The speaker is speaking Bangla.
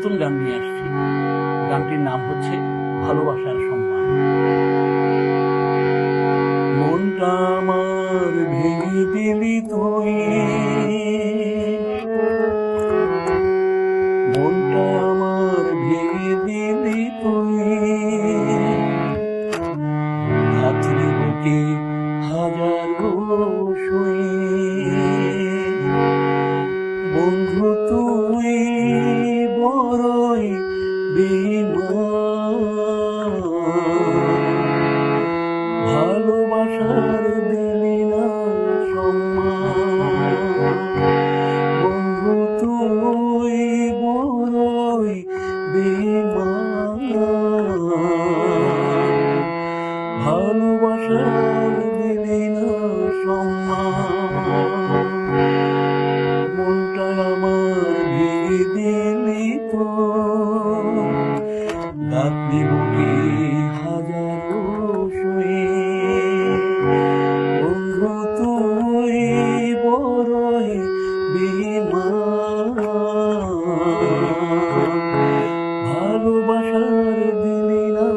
নতুন গান নিয়ে আসছি। গানটির নাম হচ্ছে ভালোবাসার সম্মান। মনটা আমার ভেঙে দিলি তুই। মনটা আমার ভেঙে দিলি তুই। তুই বড়ই বেমান ভালোবাসার দিলি না সম্মান। বন্ধু তুই বড়ই বেমান ভালোবাসার দিলি না সম্মান। দিলি তো। ডাকলি বুকে শুয়ে বন্ধু তুই বড়ই বিমান। ভালোবাসার দিলি না